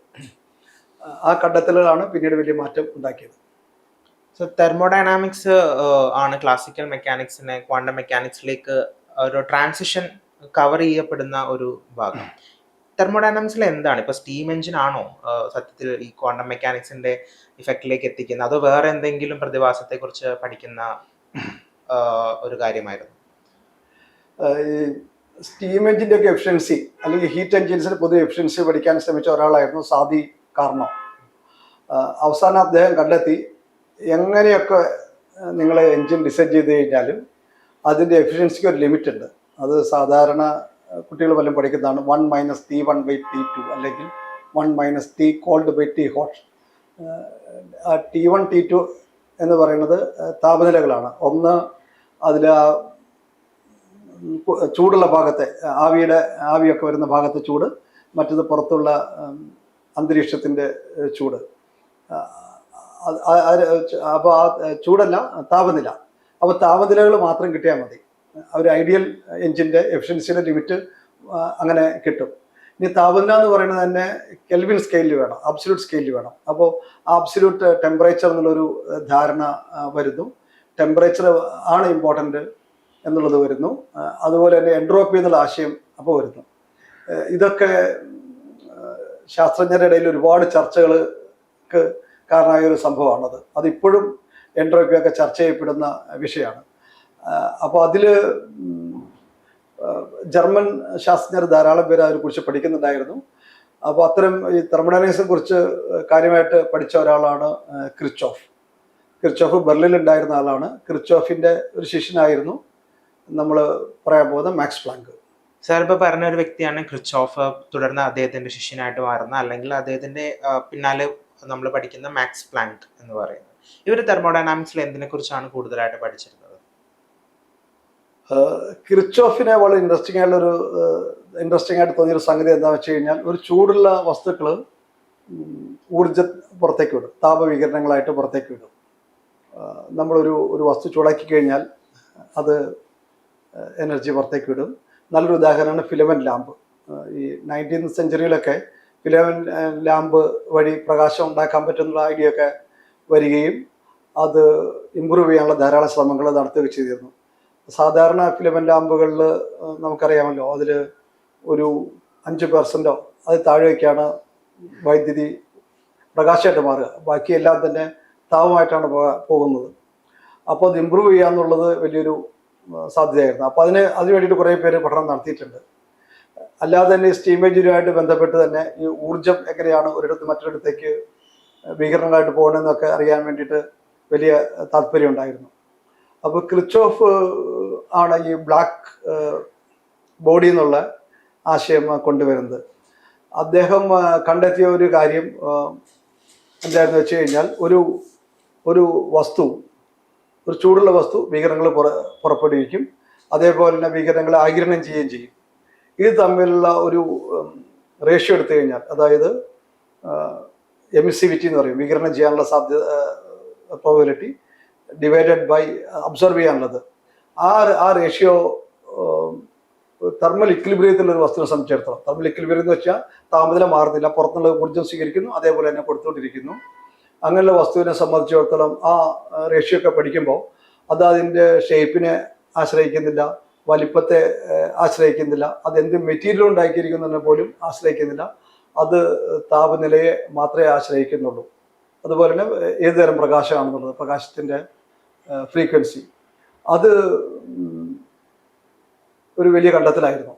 ആ കണ്ടെത്തലുകളാണ് പിന്നീട് വലിയ മാറ്റം ഉണ്ടാക്കിയത്. സോ തെർമോഡൈനാമിക്സ് ആണ് ക്ലാസിക്കൽ മെക്കാനിക്സിനെ ക്വാണ്ടം മെക്കാനിക്സിലേക്ക് ഒരു ട്രാൻസിഷൻ കവർ ചെയ്യപ്പെടുന്ന ഒരു ഭാഗം. തെർമോഡൈനാമിക്സിൽ എന്താണ്? ഇപ്പൊ സ്റ്റീം എഞ്ചിൻ ആണോ സത്യത്തിൽ ഈ ക്വാണ്ടം മെക്കാനിക്സിന്റെ ഇഫക്റ്റിലേക്ക് എത്തിക്കുന്നത്? അതോ വേറെ എന്തെങ്കിലും പ്രതിഭാസത്തെക്കുറിച്ച് പഠിക്കുന്ന ഒരു കാര്യമായിരുന്നു? ഈ സ്റ്റീം എഞ്ചിന്റെ ഒക്കെ എഫിഷ്യൻസി അല്ലെങ്കിൽ ഹീറ്റ് എഞ്ചിൻസിന്റെ പൊതു എഫിഷ്യൻസി പഠിക്കാൻ ശ്രമിച്ച ഒരാളായിരുന്നു സാദി കാർണോ അവസാനം അദ്ദേഹം കണ്ടെത്തി എങ്ങനെയൊക്കെ നിങ്ങൾ എഞ്ചിൻ ഡിസൈൻ ചെയ്ത് കഴിഞ്ഞാലും അതിന്റെ എഫിഷ്യൻസിക്ക് ഒരു ലിമിറ്റ് ഉണ്ട്. അത് സാധാരണ കുട്ടികൾ വല്ലതും പഠിക്കുന്നതാണ് one minus T one by T two അല്ലെങ്കിൽ one minus T cold by T hot T one T two എന്ന് പറയുന്നത് താപനിലകളാണ്. ഒന്ന് അതിൽ ചൂടുള്ള ഭാഗത്തെ ആവിയുടെ ആവിയൊക്കെ വരുന്ന ഭാഗത്തെ ചൂട് മറ്റത് പുറത്തുള്ള അന്തരീക്ഷത്തിന്റെ ചൂട്. അപ്പോൾ ആ ചൂടല്ല താപനില. അപ്പോൾ താപനിലകൾ മാത്രം കിട്ടിയാൽ മതി. ഒരു ഐഡിയൽ എഞ്ചിന്റെ എഫിഷ്യൻസിയുടെ ലിമിറ്റ് അങ്ങനെ കിട്ടും. ഇനി താപനില എന്ന് പറയുന്നത് തന്നെ കെൽവിൻ സ്കെയിലിൽ വേണം അബ്സല്യൂട്ട് സ്കെയിലിൽ വേണം. അപ്പോൾ ആബ്സല്യൂട്ട് ടെമ്പറേച്ചർ എന്നുള്ളൊരു ധാരണ വരുന്നു. ടെമ്പറേച്ചർ ആണ് ഇമ്പോർട്ടന്റ് എന്നുള്ളത് വരുന്നു. അതുപോലെ തന്നെ എൻട്രോപ്പി എന്നുള്ള ആശയം അപ്പോൾ വരുന്നു. ഇതൊക്കെ ശാസ്ത്രജ്ഞരുടെ ഇടയിൽ ഒരുപാട് ചർച്ചകൾക്ക് കാരണമായ ഒരു സംഭവമാണത്. അതിപ്പോഴും എൻട്രോപ്പി ഒക്കെ ചർച്ച ചെയ്യപ്പെടുന്ന വിഷയമാണ്. അപ്പോൾ അതിൽ ജർമ്മൻ ശാസ്ത്രജ്ഞർ ധാരാളം പേര് അതിനെക്കുറിച്ച് പഠിക്കുന്നുണ്ടായിരുന്നു. അപ്പോൾ അത്തരം ഈ തെർമോഡൈനാമിക്സിനെ കുറിച്ച് കാര്യമായിട്ട് പഠിച്ച ഒരാളാണ് ക്രിച്ചോഫ്. ക്രിച്ചോഫ് ബെർലിൻ ഉണ്ടായിരുന്ന ആളാണ്. ക്രിച്ചോഫിന്റെ ഒരു ശിഷ്യനായിരുന്നു. നമ്മൾ പറയാൻ പോകുന്ന മാക്സ് പ്ലാങ്ക്. സാർ ഇപ്പോൾ പറഞ്ഞ ഒരു വ്യക്തിയാണ് ക്രിച്ചോഫ് തുടർന്ന് അദ്ദേഹത്തിന്റെ ശിഷ്യനായിട്ട് മാറുന്ന അല്ലെങ്കിൽ അദ്ദേഹത്തിന്റെ പിന്നാലെ നമ്മൾ പഠിക്കുന്ന മാക്സ് പ്ലാങ്ക് എന്ന് പറയുന്നത്. ഇവർ തെർമോഡൈനാമിക്സിൽ എന്തിനെ കുറിച്ചാണ് കൂടുതലായിട്ട് പഠിച്ചിരുന്നത്? ക്രിച്ചോഫിനെ വളരെ ഇൻട്രസ്റ്റിംഗ് ആയിട്ടുള്ളൊരു ഇൻട്രസ്റ്റിംഗ് ആയിട്ട് തോന്നിയൊരു സംഗതി എന്താണെന്ന് വെച്ച് കഴിഞ്ഞാൽ ഒരു ചൂടുള്ള വസ്തുക്കൾ ഊർജ പുറത്തേക്ക് വിടും. താപവികിരണങ്ങളായിട്ട് പുറത്തേക്ക് വിടും. നമ്മളൊരു ഒരു വസ്തു ചൂടാക്കി കഴിഞ്ഞാൽ അത് എനർജി പുറത്തേക്ക് വിടും നല്ലൊരു ഉദാഹരണമാണ് ഫിലമെന്റ് ലാമ്പ് ഈ നയന്റീൻ സെഞ്ചുറിയിലൊക്കെ ഫിലമെന്റ് ലാമ്പ് വഴി പ്രകാശം ഉണ്ടാക്കാൻ പറ്റുന്ന ഐഡിയ ഒക്കെ വരികയും അത് ഇമ്പ്രൂവ് ചെയ്യാനുള്ള ധാരാളം ശ്രമങ്ങൾ നടത്തുകയും ചെയ്തിരുന്നു. സാധാരണ ഫിലമെന്റ് ലാമ്പുകളിൽ നമുക്കറിയാമല്ലോ അതിൽ ഒരു അഞ്ച് പെർസെന്റോ അത് താഴേക്കാണ് വൈദ്യുതി പ്രകാശമായിട്ട് മാറുക. ബാക്കിയെല്ലാം തന്നെ താപമായിട്ടാണ് പോകുന്നത്. അപ്പോൾ അത് ഇമ്പ്രൂവ് ചെയ്യുക എന്നുള്ളത് വലിയൊരു സാധ്യതയായിരുന്നു. അപ്പോൾ അതിന് അതിന് വേണ്ടിയിട്ട് കുറേ പേര് പഠനം നടത്തിയിട്ടുണ്ട്. അല്ലാതെ തന്നെ സ്റ്റീം എഞ്ചിനുമായിട്ട് ബന്ധപ്പെട്ട് തന്നെ ഈ ഊർജം എങ്ങനെയാണ് ഒരിടത്ത് മറ്റൊരിടത്തേക്ക് വികിരണങ്ങളായിട്ട് പോകണമെന്നൊക്കെ അറിയാൻ വേണ്ടിയിട്ട് വലിയ താല്പര്യം ഉണ്ടായിരുന്നു. അപ്പോൾ ക്രിച്ചോഫ് ആണ് ഈ ബ്ലാക്ക് ബോഡി എന്നുള്ള ആശയം കൊണ്ടുവരുന്നത്. അദ്ദേഹം കണ്ടെത്തിയ ഒരു കാര്യം എന്തായിരുന്നു വെച്ച് കഴിഞ്ഞാൽ ഒരു ഒരു വസ്തു ഒരു ചൂടുള്ള വസ്തു വികിരണങ്ങൾ പുറ പുറപ്പെടുവിക്കും. അതേപോലെ തന്നെ വികിരണങ്ങൾ ആകിരണം ചെയ്യുകയും ചെയ്യും. ഇത് തമ്മിലുള്ള ഒരു റേഷ്യോ എടുത്തു കഴിഞ്ഞാൽ അതായത് എമിസിവിറ്റി എന്ന് പറയും. വികിരണം ചെയ്യാനുള്ള സാധ്യത പ്രോബിലിറ്റി ഡിവൈഡഡ് ബൈ അബ്സർവ് ചെയ്യാനുള്ളത്. ആ ആ റേഷ്യോ തെർമൽ ഇക്ലിബ്രിയത്തിലുള്ള ഒരു വസ്തുവിനെ സംബന്ധിച്ചിടത്തോളം. തെർമൽ ഇക്വിലിബ്രിയം എന്ന് വെച്ചാൽ താപനില മാറുന്നില്ല പുറത്തുള്ള ഊർജം സ്വീകരിക്കുന്നു അതേപോലെ തന്നെ കൊടുത്തുകൊണ്ടിരിക്കുന്നു. അങ്ങനെയുള്ള വസ്തുവിനെ സംബന്ധിച്ചിടത്തോളം ആ റേഷ്യൊക്കെ പഠിക്കുമ്പോൾ അത് അതിന്റെ ഷേപ്പിനെ ആശ്രയിക്കുന്നില്ല വലിപ്പത്തെ ആശ്രയിക്കുന്നില്ല അതെന്ത് മെറ്റീരിയൽ ഉണ്ടാക്കിയിരിക്കുന്നതിനെ പോലും ആശ്രയിക്കുന്നില്ല അത് താപനിലയെ മാത്രമേ ആശ്രയിക്കുന്നുള്ളൂ. അതുപോലെ തന്നെ ഏത് തരം പ്രകാശമാണെന്നുള്ളത് പ്രകാശത്തിന്റെ ഫ്രീക്വൻസി. അത് ഒരു വലിയ കണ്ടെത്തലായിരുന്നു.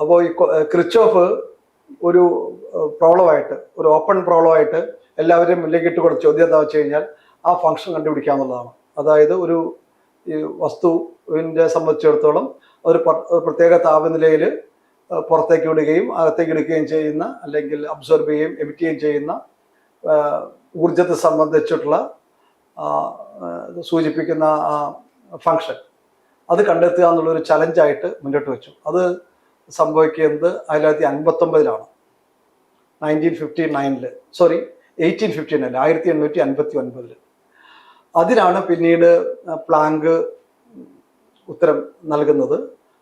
അപ്പോൾ ഈ ക്രിച്ചോഫ് ഒരു പ്രോബ്ലമായിട്ട് ഒരു ഓപ്പൺ പ്രോബ്ലമായിട്ട് എല്ലാവരെയും മുന്നിലേക്ക് ഇട്ട് കൊടുത്ത ചോദ്യം എന്താ വെച്ച് കഴിഞ്ഞാൽ ആ ഫംഗ്ഷൻ കണ്ടുപിടിക്കുക എന്നുള്ളതാണ് അതായത് ഒരു ഈ വസ്തുവിന്റെ സംബന്ധിച്ചിടത്തോളം ഒരു പ്രത്യേക താപനിലയിൽ പുറത്തേക്ക് വിടുകയും അകത്തേക്ക് എടുക്കുകയും ചെയ്യുന്ന അല്ലെങ്കിൽ അബ്സോർബ് ചെയ്യുകയും എമിറ്റ് ചെയ്യുകയും ചെയ്യുന്ന ഊർജത്തെ സംബന്ധിച്ചിട്ടുള്ള സൂചിപ്പിക്കുന്ന ആ ഫങ്ഷൻ അത് കണ്ടെത്തുക എന്നുള്ളൊരു ചലഞ്ചായിട്ട് മുന്നോട്ട് വെച്ചു. അത് സംഭവിക്കുന്നത് ആയിരത്തി തൊള്ളായിരത്തി അൻപത്തൊമ്പതിലാണ്. നയന്റീൻ ഫിഫ്റ്റി നയനിൽ സോറി എയ്റ്റീൻ ഫിഫ്റ്റി നയൻ ആയിരത്തി എണ്ണൂറ്റി അൻപത്തി ഒൻപതിൽ അതിനാണ് പിന്നീട് പ്ലാങ്ക് ഉത്തരം നൽകുന്നത്.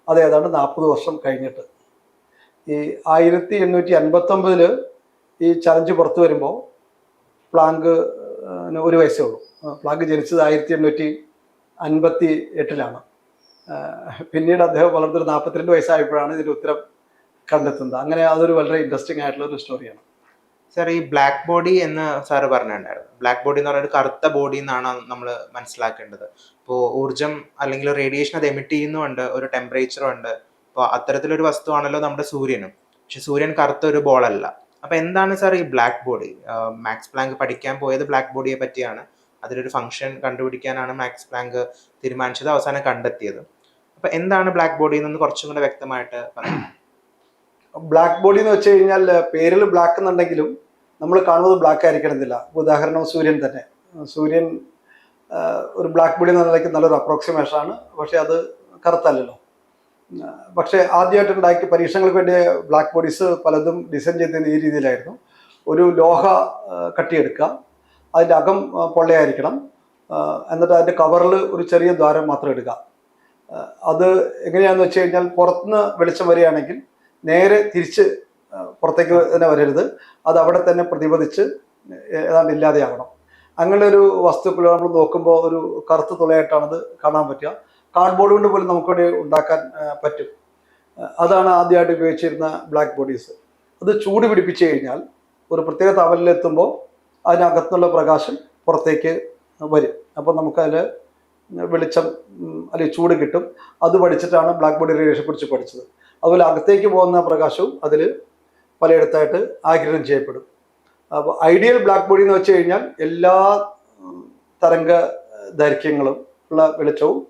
അത് ഏതാണ്ട് നാൽപ്പത് വർഷം കഴിഞ്ഞിട്ട്. ഈ ആയിരത്തി എണ്ണൂറ്റി അൻപത്തൊമ്പതിൽ ഈ ചലഞ്ച് പുറത്തു വരുമ്പോൾ പ്ലാങ്ക് ഒരു വയസ്സേ ഉള്ളൂ. പ്ലാങ്ക് ജനിച്ചത് ആയിരത്തി എണ്ണൂറ്റി അൻപത്തി എട്ടിലാണ് പിന്നീട് അദ്ദേഹം വളർന്നൊരു നാൽപ്പത്തിരണ്ട് വയസ്സായപ്പോഴാണ് ഇതിന്റെ ഉത്തരം കണ്ടെത്തുന്നത്. അങ്ങനെ അതൊരു വളരെ ഇൻട്രസ്റ്റിംഗ് ആയിട്ടുള്ള ഒരു സ്റ്റോറിയാണ് സാർ ഈ ബ്ലാക്ക് ബോഡി എന്ന് സാറ് പറഞ്ഞിട്ടുണ്ടായിരുന്നു. ബ്ലാക്ക് ബോഡി എന്ന് ഒരു കറുത്ത ബോഡി എന്നാണ് നമ്മൾ മനസ്സിലാക്കേണ്ടത്. ഇപ്പോൾ ഊർജം അല്ലെങ്കിൽ റേഡിയേഷൻ അത് എമിറ്റ് ചെയ്യുന്നുണ്ട് ഒരു ടെമ്പറേച്ചറും ഉണ്ട്. അപ്പോൾ അത്തരത്തിലൊരു വസ്തുവാണല്ലോ നമ്മുടെ സൂര്യനും. പക്ഷെ സൂര്യൻ കറുത്ത ഒരു ബോളല്ല അപ്പോൾ എന്താണ് സാർ ഈ ബ്ലാക്ക് ബോഡി മാക്സ് പ്ലാങ്ക് പഠിക്കാൻ പോയത് ബ്ലാക്ക് ബോഡിയെ പറ്റിയാണ്. അതിലൊരു ഫംഗ്ഷൻ കണ്ടുപിടിക്കാനാണ് മാക്സ് പ്ലാങ്ക് തീരുമാനിച്ചത് അവസാനം കണ്ടെത്തിയത്. അപ്പോൾ എന്താണ് ബ്ലാക്ക് ബോഡി എന്നൊന്ന് കുറച്ചും കൂടെ വ്യക്തമായിട്ട് പറയാം. ബ്ലാക്ക് ബോഡി എന്ന് വെച്ച് കഴിഞ്ഞാൽ പേരിൽ ബ്ലാക്ക് എന്നുണ്ടെങ്കിലും നമ്മൾ കാണുന്നത് ബ്ലാക്ക് ആയിരിക്കണമെന്നില്ല ഉദാഹരണം സൂര്യൻ തന്നെ. സൂര്യൻ ഒരു ബ്ലാക്ക് ബോഡി എന്ന നിലയ്ക്ക് നല്ലൊരു അപ്രോക്സിമേഷൻ ആണ്. പക്ഷെ അത് കറുത്തല്ലല്ലോ. പക്ഷേ ആദ്യമായിട്ട് ഉണ്ടാക്കിയ പരീക്ഷണങ്ങൾക്ക് വേണ്ടി ബ്ലാക്ക് ബോഡീസ് പലതും ഡിസൈൻ ചെയ്തത് ഈ രീതിയിലായിരുന്നു. ഒരു ലോഹ കട്ടിയെടുക്കുക. അതിന്റെ അകം പൊള്ളയായിരിക്കണം. എന്നിട്ട് അതിന്റെ കവറിൽ ഒരു ചെറിയ ദ്വാരം മാത്രം ഇടുക. അത് എങ്ങനെയാണെന്ന് വെച്ച് കഴിഞ്ഞാൽ പുറത്തുനിന്ന് വെളിച്ചം വരികയാണെങ്കിൽ നേരെ തിരിച്ച് പുറത്തേക്ക് തന്നെ വരരുത്. അത് അവിടെ തന്നെ പ്രതിപദിച്ച് ഏതാണ്ട് ഇല്ലാതെയാവണം. അങ്ങനെ ഒരു വസ്തുക്കൾ നമ്മൾ നോക്കുമ്പോൾ ഒരു കറുത്ത തുളയായിട്ടാണത് കാണാൻ പറ്റുക. കാർഡ്ബോർഡ് കൊണ്ട് പോലും നമുക്കിവിടെ ഉണ്ടാക്കാൻ പറ്റും. അതാണ് ആദ്യമായിട്ട് ഉപയോഗിച്ചിരുന്ന ബ്ലാക്ക് ബോഡീസ് അത് ചൂട് പിടിപ്പിച്ചു കഴിഞ്ഞാൽ ഒരു പ്രത്യേക താപനിലെത്തുമ്പോൾ അതിനകത്തുള്ള പ്രകാശം പുറത്തേക്ക് വരും. അപ്പോൾ നമുക്കതിൽ വെളിച്ചം അല്ലെങ്കിൽ ചൂട് കിട്ടും. അത് പഠിച്ചിട്ടാണ് ബ്ലാക്ക് ബോഡി റേഡിയേഷനെ കുറിച്ച് പഠിച്ചത്. അതുപോലെ അകത്തേക്ക് പോകുന്ന പ്രകാശവും അതിൽ പലയിടത്തായിട്ട് ആഗിരണം ചെയ്യപ്പെടും. അപ്പോൾ ഐഡിയൽ ബ്ലാക്ക് ബോഡി എന്ന് വെച്ച് കഴിഞ്ഞാൽ എല്ലാ തരംഗ ദൈർഘ്യങ്ങളും ഉള്ള വെളിച്ചവും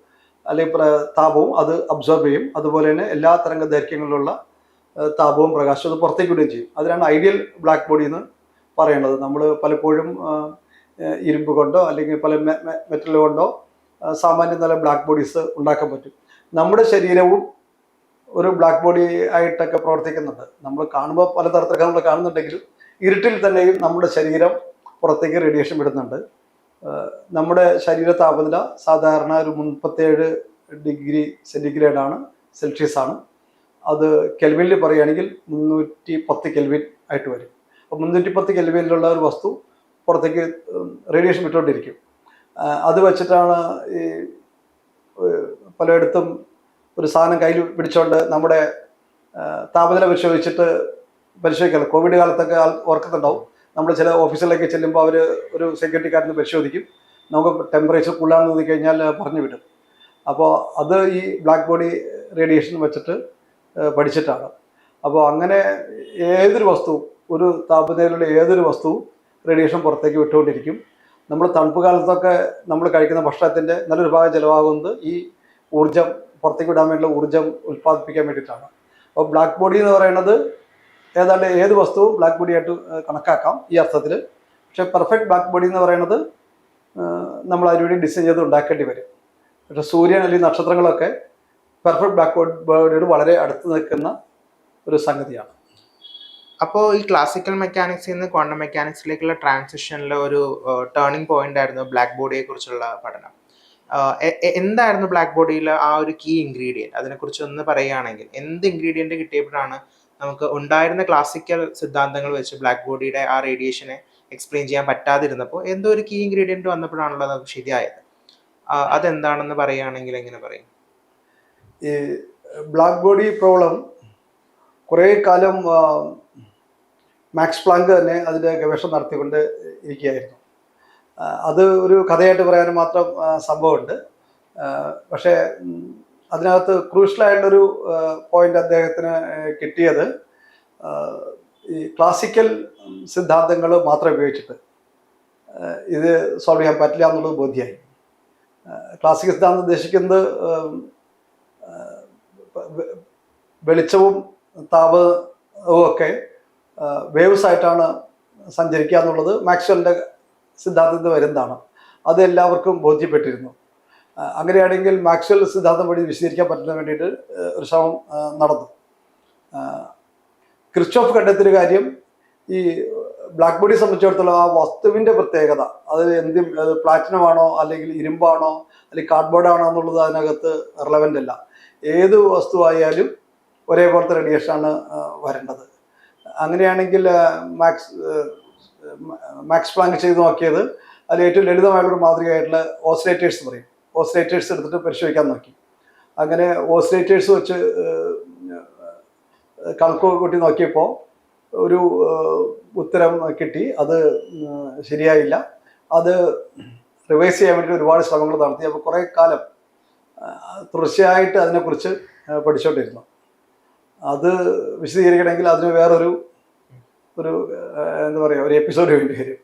അല്ലെങ്കിൽ താപവും അത് അബ്സോർബ് ചെയ്യും. അതുപോലെ തന്നെ എല്ലാ തരംഗ ദൈർഘ്യങ്ങളിലുള്ള താപവും പ്രകാശവും അത് പുറത്തേക്ക് വിടുകയും ചെയ്യും. അതിനാണ് ഐഡിയൽ ബ്ലാക്ക് ബോഡി എന്ന് പറയുന്നത് നമ്മൾ പലപ്പോഴും ഇരുമ്പ് കൊണ്ടോ അല്ലെങ്കിൽ പല മെറ്റൽ കൊണ്ടോ സാമാന്യം നല്ല ബ്ലാക്ക് ബോഡീസ് ഉണ്ടാക്കാൻ പറ്റും. നമ്മുടെ ശരീരവും ഒരു ബ്ലാക്ക് ബോഡി ആയിട്ടൊക്കെ പ്രവർത്തിക്കുന്നുണ്ട്. നമ്മൾ കാണുമ്പോൾ പലതരത്തിലൊക്കെ നമ്മൾ കാണുന്നുണ്ടെങ്കിലും ഇരുട്ടിൽ തന്നെയും നമ്മുടെ ശരീരം പുറത്തേക്ക് റേഡിയേഷൻ വിടുന്നുണ്ട്. നമ്മുടെ ശരീര താപനില സാധാരണ ഒരു മുപ്പത്തേഴ് ഡിഗ്രി സെന്റിഗ്രേഡ് ആണ് സെൽഷ്യസ് ആണ്. അത് കെൽവിനിൽ പറയുകയാണെങ്കിൽ മുന്നൂറ്റി പത്ത് കെൽവിൻ ആയിട്ട് വരും. അപ്പോൾ മുന്നൂറ്റി പത്ത് കെൽവിനിലുള്ള ഒരു വസ്തു പുറത്തേക്ക് റേഡിയേഷൻ വിട്ടുകൊണ്ടിരിക്കും. അത് വെച്ചിട്ടാണ് ഈ പലയിടത്തും ഒരു സാധനം കയ്യിൽ പിടിച്ചോണ്ട് നമ്മുടെ താപനില പരിശോധിച്ചിട്ട് പരിശോധിക്കാറ് കോവിഡ് കാലത്തൊക്കെ ആൾ ഓർക്കുന്നുണ്ടാവും. നമ്മൾ ചില ഓഫീസിലേക്ക് ചെല്ലുമ്പോൾ അവർ ഒരു സെക്യൂരിറ്റിക്കാരന് പരിശോധിക്കും. നമുക്ക് ടെമ്പറേച്ചർ കൂടുതലാണെന്ന് തോന്നി കഴിഞ്ഞാൽ പറഞ്ഞു വിടും അപ്പോൾ അത് ഈ ബ്ലാക്ക് ബോഡി റേഡിയേഷൻ വെച്ചിട്ട് പഠിച്ചിട്ടാണ്. അപ്പോൾ അങ്ങനെ ഏതൊരു വസ്തുവും ഒരു താപനിലയിലുള്ള ഏതൊരു വസ്തുവും റേഡിയേഷൻ പുറത്തേക്ക് വിട്ടുകൊണ്ടിരിക്കും. നമ്മൾ തണുപ്പ് കാലത്തൊക്കെ നമ്മൾ കഴിക്കുന്ന ഭക്ഷണത്തിന്റെ നല്ലൊരു ഭാഗം ചിലവാകുന്നത് ഈ ഊർജം പുറത്തേക്ക് വിടാൻ വേണ്ടിയുള്ള ഊർജം ഉൽപ്പാദിപ്പിക്കാൻ വേണ്ടിയിട്ടാണ്. അപ്പോൾ ബ്ലാക്ക് ബോഡി എന്ന് പറയുന്നത് ഏതാണ്ട് ഏത് വസ്തുവും ബ്ലാക്ക് ബോഡി ആയിട്ട് കണക്കാക്കാം ഈ അർത്ഥത്തിൽ. പക്ഷേ പെർഫെക്റ്റ് ബ്ലാക്ക് ബോഡി എന്ന് പറയുന്നത് നമ്മൾ അതിനുവേണ്ടി ഡിസൈൻ ചെയ്ത് ഉണ്ടാക്കേണ്ടി വരും. പക്ഷേ സൂര്യൻ അല്ലെങ്കിൽ നക്ഷത്രങ്ങളൊക്കെ പെർഫെക്റ്റ് ബ്ലാക്ക് ബോഡിയോട് വളരെ അടുത്ത് നിൽക്കുന്ന ഒരു സംഗതിയാണ്. അപ്പോൾ ഈ ക്ലാസിക്കൽ മെക്കാനിക്സിൽ നിന്ന് ക്വാണ്ടം മെക്കാനിക്സിലേക്കുള്ള ട്രാൻസിഷനിലെ ഒരു ടേണിംഗ് പോയിന്റ് ആയിരുന്നു ബ്ലാക്ക് ബോഡിയെ കുറിച്ചുള്ള പഠനം. എന്തായിരുന്നു ബ്ലാക്ക് ബോഡിയിൽ ആ ഒരു കീ ഇൻഗ്രീഡിയന്റ് അതിനെക്കുറിച്ച് ഒന്ന് പറയുകയാണെങ്കിൽ എന്ത് ഇൻഗ്രീഡിയന്റ് കിട്ടിയപ്പോഴാണ് നമുക്ക് ഉണ്ടായിരുന്ന ക്ലാസിക്കൽ സിദ്ധാന്തങ്ങൾ വെച്ച് ബ്ലാക്ക് ബോഡിയുടെ ആ റേഡിയേഷനെ എക്സ്പ്ലെയിൻ ചെയ്യാൻ പറ്റാതിരുന്നപ്പോൾ എന്തോ ഒരു കീ ഇൻഗ്രീഡിയന്റ് വന്നപ്പോഴാണല്ലോ അത് ശരിയായത്. അതെന്താണെന്ന് പറയുകയാണെങ്കിൽ എങ്ങനെ പറയും? ഈ ബ്ലാക്ക് ബോഡി പ്രോബ്ലം കുറേ കാലം മാക്സ് പ്ലാങ്ക് തന്നെ അതിന്റെ ഗവേഷണം നടത്തിക്കൊണ്ട് ഇരിക്കുകയായിരുന്നു. അത് ഒരു കഥയായിട്ട് പറയാൻ മാത്രം സംഭവമുണ്ട്. പക്ഷേ അതിനകത്ത് ക്രൂഷ്യലായിട്ടുള്ളൊരു പോയിന്റ് അദ്ദേഹത്തിന് കിട്ടിയത് ഈ ക്ലാസിക്കൽ സിദ്ധാന്തങ്ങൾ മാത്രം ഉപയോഗിച്ചിട്ട്. ഇത് സോൾവ് ചെയ്യാൻ പറ്റില്ല എന്നുള്ളത് ബോധ്യമായി ക്ലാസിക്കൽ സിദ്ധാന്തം ഉദ്ദേശിക്കുന്നത് വെളിച്ചവും താപവും ഒക്കെ വേവ്സ് ആയിട്ടാണ് സഞ്ചരിക്കുക എന്നുള്ളത് മാക്സ്വലിന്റെ സിദ്ധാന്തത്തിൽ വരുന്നതാണ്. അത് എല്ലാവർക്കും ബോധ്യപ്പെട്ടിരുന്നു. അങ്ങനെയാണെങ്കിൽ മാക്സ്വൽ സിദ്ധാന്തം വഴി വിശദീകരിക്കാൻ പറ്റുന്ന വേണ്ടിയിട്ട് ഒരു ശ്രമം നടന്നു. ക്രിസ്റ്റോഫ് കണ്ടെത്തിയൊരു കാര്യം ഈ ബ്ലാക്ക് ബോഡി സംബന്ധിച്ചിടത്തോളം ആ വസ്തുവിന്റെ പ്രത്യേകത അത് എന്ത് പ്ലാറ്റിനം ആണോ അല്ലെങ്കിൽ ഇരുമ്പാണോ അല്ലെങ്കിൽ കാർഡ്ബോർഡ് ആണോ എന്നുള്ളത് അതിനകത്ത് റിലവന്റ് അല്ല. ഏത് വസ്തുവായാലും ഒരേപോലത്തെ റേഡിയേഷനാണ് വരേണ്ടത്. അങ്ങനെയാണെങ്കിൽ മാക്സ് മാക്സ് പ്ലാങ്ക് ചെയ്ത് നോക്കിയത്. അതിൽ ഏറ്റവും ലളിതമായുള്ളൊരു മാതൃകയായിട്ടുള്ള ഓസിലേറ്റേഴ്സ് പറയും. ഓസിലേറ്റേഴ്സ് എടുത്തിട്ട് പരിശോധിക്കാൻ നോക്കി. അങ്ങനെ ഓസിലേറ്റേഴ്സ് വെച്ച് കണക്ക് കൂട്ടി നോക്കിയപ്പോൾ ഒരു ഉത്തരം കിട്ടി. അത് ശരിയായില്ല. അത് റിവേഴ്സ് ചെയ്യാൻ വേണ്ടി ഒരുപാട് ശ്രമങ്ങൾ നടത്തി. അപ്പോൾ കുറേ കാലം തുടർച്ചയായിട്ട് അതിനെക്കുറിച്ച് പഠിച്ചോണ്ടിരുന്നു. അത് വിശദീകരിക്കണമെങ്കിൽ അതിന് വേറൊരു ഒരു എന്താ പറയുക ഒരു എപ്പിസോഡ് വേണ്ടി വരും.